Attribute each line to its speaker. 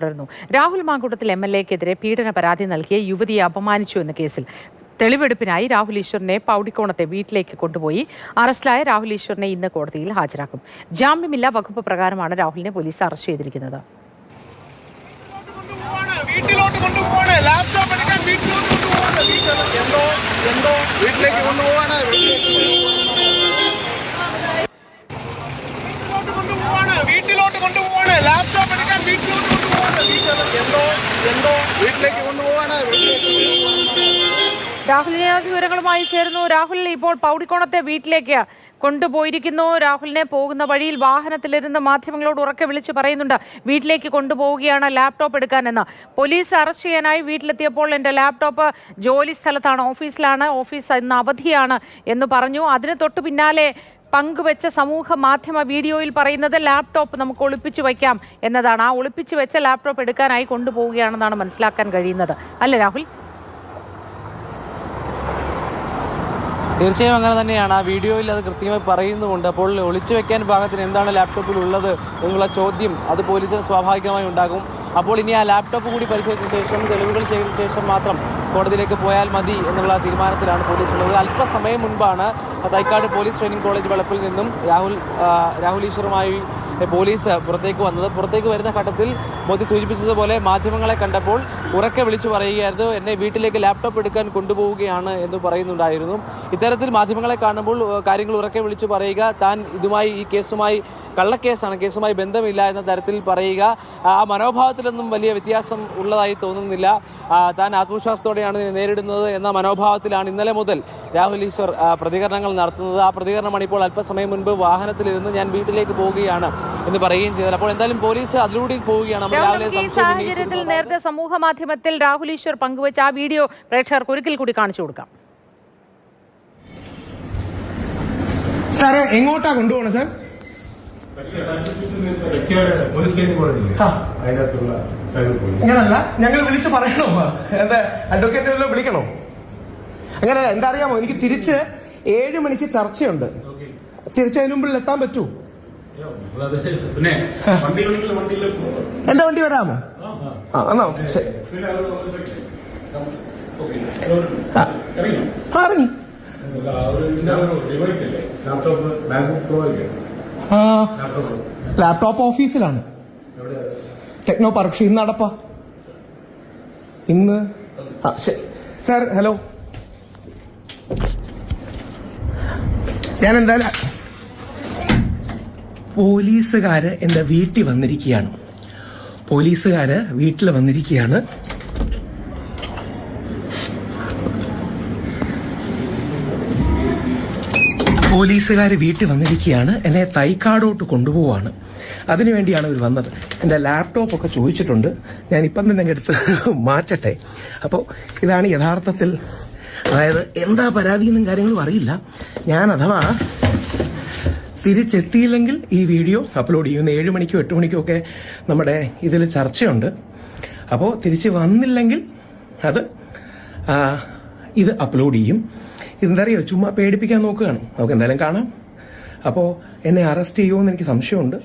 Speaker 1: തുടർന്നു. Rahul Mamkootathil M L എക്കെതിരെ പീഡന പരാതി നൽകിയ യുവതിയെ അപമാനിച്ചു എന്ന കേസിൽ തെളിവെടുപ്പിനായി രാഹുൽ ഈശ്വറിനെ പൗടിക്കോണത്തെ വീട്ടിലേക്ക് കൊണ്ടുപോയി. അറസ്റ്റിലായ രാഹുൽ ഈശ്വറിനെ ഇന്ന് കോടതിയിൽ ഹാജരാക്കും. ജാമ്യമില്ലാ വകുപ്പ് പ്രകാരമാണ് രാഹുലിനെ പോലീസ് അറസ്റ്റ് ചെയ്തിരിക്കുന്നത്.
Speaker 2: കൊണ്ടുപോവാണ്. വീട്ടിലോട്ട് കൊണ്ടുപോവാണ് ലാപ്ടോപ്പ് എടുക്കാൻ വീട്ടിലോട്ട് കൊണ്ടുപോവാണ് വീട്ടിൽ എന്തോ എന്തോ വീട്ടിലേക്ക് കൊണ്ടുപോവാണ് വീട്ടിലോട്ട് കൊണ്ടുപോവാണ് വീട്ടിലോട്ട് കൊണ്ടുപോവാണ് ലാപ്ടോപ്പ് എടുക്കാൻ വീട്ടിലോട്ട് കൊണ്ടുപോവാണ് വീട്ടിൽ എന്തോ എന്തോ വീട്ടിലേക്ക് കൊണ്ടുപോവാണ്.
Speaker 1: രാഹുലിനെ വിവരങ്ങളുമായി ചേർന്നു രാഹുൽ ഇപ്പോൾ പൗടിക്കോണത്തെ വീട്ടിലേക്ക് കൊണ്ടുപോയിരിക്കുന്നു. രാഹുലിനെ പോകുന്ന വഴിയിൽ വാഹനത്തിലിരുന്ന് മാധ്യമങ്ങളോട് ഉറക്കെ വിളിച്ച് പറയുന്നുണ്ട്. വീട്ടിലേക്ക് കൊണ്ടുപോവുകയാണ് ലാപ്ടോപ്പ് എടുക്കാനെന്ന്. പോലീസ് അറസ്റ്റ് ചെയ്യാനായി വീട്ടിലെത്തിയപ്പോൾ എന്റെ ലാപ്ടോപ്പ് ജോലി സ്ഥലത്താണ് ഓഫീസിലാണ് ഓഫീസ് ഇന്ന് അവധിയാണ് എന്ന് പറഞ്ഞു. അതിന് തൊട്ടു പിന്നാലെ പങ്കുവെച്ച സമൂഹ മാധ്യമ വീഡിയോയിൽ പറയുന്നത് ലാപ്ടോപ്പ് നമുക്ക് ഒളിപ്പിച്ചു വയ്ക്കാം എന്നതാണ്. ആ ഒളിപ്പിച്ചു വെച്ച ലാപ്ടോപ്പ് എടുക്കാനായി കൊണ്ടുപോവുകയാണെന്നാണ് മനസ്സിലാക്കാൻ കഴിയുന്നത്. അല്ലേ രാഹുൽ?
Speaker 3: തീർച്ചയായും അങ്ങനെ തന്നെയാണ്. ആ വീഡിയോയിൽ അത് കൃത്യമായി പറയുന്നുമുണ്ട്. അപ്പോൾ ഒളിച്ചു വെക്കാൻ പാകത്തിന് എന്താണ് ലാപ്ടോപ്പിൽ ഉള്ളത് എന്നുള്ള ചോദ്യം അത് പോലീസിന് സ്വാഭാവികമായി ഉണ്ടാകും. അപ്പോൾ ഇനി ആ ലാപ്ടോപ്പ് കൂടി പരിശോധിച്ച ശേഷം തെളിവുകൾ ശേഖരിച്ച ശേഷം മാത്രം കോടതിയിലേക്ക് പോയാൽ മതി എന്നുള്ള തീരുമാനത്തിലാണ് പോലീസ് ഉള്ളത്. അല്പസമയം മുൻപാണ് തൈക്കാട് പോലീസ് ട്രെയിനിങ് കോളേജ് വളപ്പിൽ നിന്നും രാഹുൽ രാഹുൽ ഈശ്വറുമായി പോലീസ് പുറത്തേക്ക് വന്നത്. പുറത്തേക്ക് വരുന്ന ഘട്ടത്തിൽ മോദി സൂചിപ്പിച്ചതുപോലെ മാധ്യമങ്ങളെ കണ്ടപ്പോൾ ഉറക്കെ വിളിച്ചു പറയുകയായിരുന്നു. എന്നെ വീട്ടിലേക്ക് ലാപ്ടോപ്പ് എടുക്കാൻ കൊണ്ടുപോവുകയാണ് എന്ന് പറയുന്നുണ്ടായിരുന്നു. ഇത്തരത്തിൽ മാധ്യമങ്ങളെ കാണുമ്പോൾ കാര്യങ്ങൾ ഉറക്കെ വിളിച്ചു പറയുക താൻ ഇതുമായി ഈ കേസുമായി കള്ളക്കേസാണ് കേസുമായി ബന്ധമില്ല എന്ന തരത്തിൽ പറയുക. ആ മനോഭാവത്തിലൊന്നും വലിയ വ്യത്യാസം ഉള്ളതായി തോന്നുന്നില്ല. താൻ ആത്മവിശ്വാസത്തോടെയാണ് നേരിടുന്നത് എന്ന മനോഭാവത്തിലാണ് ഇന്നലെ മുതൽ രാഹുൽ ഈശ്വർ പ്രതികരണങ്ങൾ നടത്തുന്നത്. ആ പ്രതികരണമാണ് ഇപ്പോൾ അല്പസമയം മുൻപ് വാഹനത്തിലിരുന്ന് ഞാൻ വീട്ടിലേക്ക് പോവുകയാണ്. എന്ന് പറയുകയും ചെയ്തത് അപ്പോൾ എന്തായാലും പോലീസ് അതിലൂടെ പോവുകയാണ്. രാവിലെ
Speaker 1: സാഹചര്യത്തിൽ നേരത്തെ സമൂഹ മാധ്യമത്തിൽ രാഹുൽ ഈശ്വർ പങ്കുവച്ച ആ വീഡിയോ പ്രേക്ഷകർക്ക് ഒരിക്കൽ കൂടി കാണിച്ചു കൊടുക്കാം.
Speaker 4: സാറേ എങ്ങോട്ടാ കൊണ്ടുപോകണം സാർ? അങ്ങനല്ല ഞങ്ങൾ വിളിച്ച് പറയണോ? എന്താ അഡ്വക്കേറ്റ് വല്ലതും വിളിക്കണോ? അങ്ങനെ എന്താ അറിയാമോ? എനിക്ക് തിരിച്ച് ഏഴ് മണിക്ക് ചർച്ചയുണ്ട്. തിരിച്ചതിന് മുമ്പിൽ എത്താൻ പറ്റൂ. എന്റെ വണ്ടി വരാമോ? ആ എന്നാ ശരി. ആ. ഇറങ്ങി
Speaker 5: ലാപ്ടോപ്പ്
Speaker 4: ഓഫീസിലാണ് ടെക്നോ പക്ഷെ ഇന്ന് അടപ്പാ. ഇന്ന്. ആ ശരി. സാർ ഹലോ ഞാൻ എന്തായാലും പോലീസുകാര് എന്റെ വീട്ടിൽ വന്നിരിക്കുകയാണ്. പോലീസുകാര് വീട്ടിൽ വന്നിരിക്കുകയാണ്. പോലീസുകാർ വീട്ടിൽ വന്നിരിക്കുകയാണ്. എന്നെ തൈക്കാടോട്ട് കൊണ്ടുപോവാണ്. അതിനുവേണ്ടിയാണ് ഇവർ വന്നത്. എന്റെ ലാപ്ടോപ്പ് ഒക്കെ ചോദിച്ചിട്ടുണ്ട്. ഞാൻ ഇപ്പം തന്നെ എടുത്ത് മാറ്റട്ടെ. അപ്പോൾ ഇതാണ് യഥാർത്ഥത്തിൽ അതായത് എന്താ പരാതിയെന്നും കാര്യങ്ങളും അറിയില്ല. ഞാൻ അഥവാ തിരിച്ചെത്തിയില്ലെങ്കിൽ ഈ വീഡിയോ അപ്ലോഡ് ചെയ്യുന്ന ഏഴ് മണിക്കോ എട്ട് മണിക്കോ ഒക്കെ നമ്മുടെ ഇതിൽ ചർച്ചയുണ്ട്. അപ്പോൾ തിരിച്ച് വന്നില്ലെങ്കിൽ അത് ഇത് അപ്ലോഡ് ചെയ്യും. ഇതെന്തറിയോ? ചുമ്മാ പേടിപ്പിക്കാൻ നോക്കുകയാണ്. നമുക്ക് എന്തായാലും കാണാം. അപ്പോൾ എന്നെ അറസ്റ്റ് ചെയ്യുമോ എന്ന് എനിക്ക് സംശയമുണ്ട്.